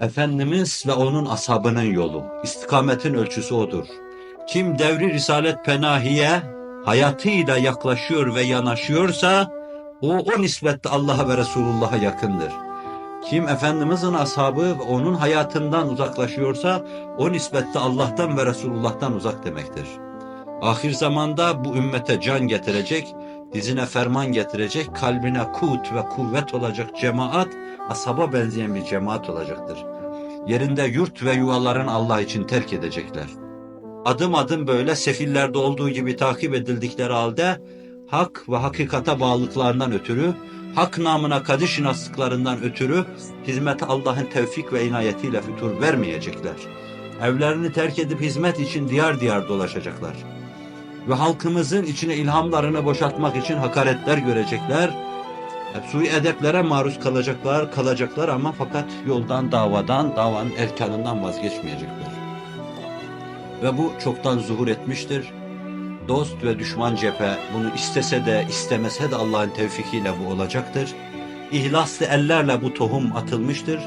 Efendimiz ve onun ashabının yolu, istikametin ölçüsü odur. Kim devri Risalet Penahi'ye hayatıyla yaklaşıyor ve yanaşıyorsa, o o nispette Allah'a ve Resulullah'a yakındır. Kim Efendimizin ashabı ve onun hayatından uzaklaşıyorsa, o nispette Allah'tan ve Resulullah'tan uzak demektir. Ahir zamanda bu ümmete can getirecek, dizine ferman getirecek, kalbine kut ve kuvvet olacak cemaat, ashaba benzeyen bir cemaat olacaktır. Yerinde yurt ve yuvaların Allah için terk edecekler. Adım adım böyle sefillerde olduğu gibi takip edildikleri halde hak ve hakikata bağlılıklarından ötürü, hak namına kadı şinaslıklarından ötürü hizmete Allah'ın tevfik ve inayetiyle fütur vermeyecekler. Evlerini terk edip hizmet için diyar diyar dolaşacaklar. Ve halkımızın içine ilhamlarını boşaltmak için hakaretler görecekler. Sui edeplere maruz kalacaklar, kalacaklar ama fakat yoldan, davadan, davanın erkanından vazgeçmeyecekler. Ve bu çoktan zuhur etmiştir. Dost ve düşman cephe bunu istese de istemese de Allah'ın tevfikiyle bu olacaktır. İhlaslı ellerle bu tohum atılmıştır.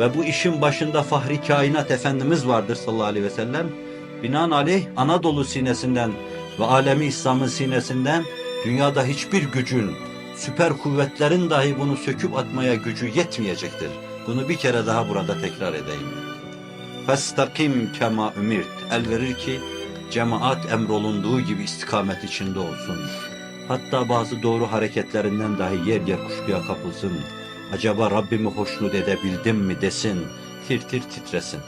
Ve bu işin başında Fahri Kainat Efendimiz vardır sallallahu aleyhi ve sellem. Binaenaleyh Anadolu sinesinden ve alemi İslam'ın sinesinden dünyada hiçbir gücün, süper kuvvetlerin dahi bunu söküp atmaya gücü yetmeyecektir. Bunu bir kere daha burada tekrar edeyim. Festakim kema ümirt. El verir ki cemaat emrolunduğu gibi istikamet içinde olsun. Hatta bazı doğru hareketlerinden dahi yer yer kuşkuya kapılsın. Acaba Rabbimi hoşnut edebildim mi desin, tir tir titresin.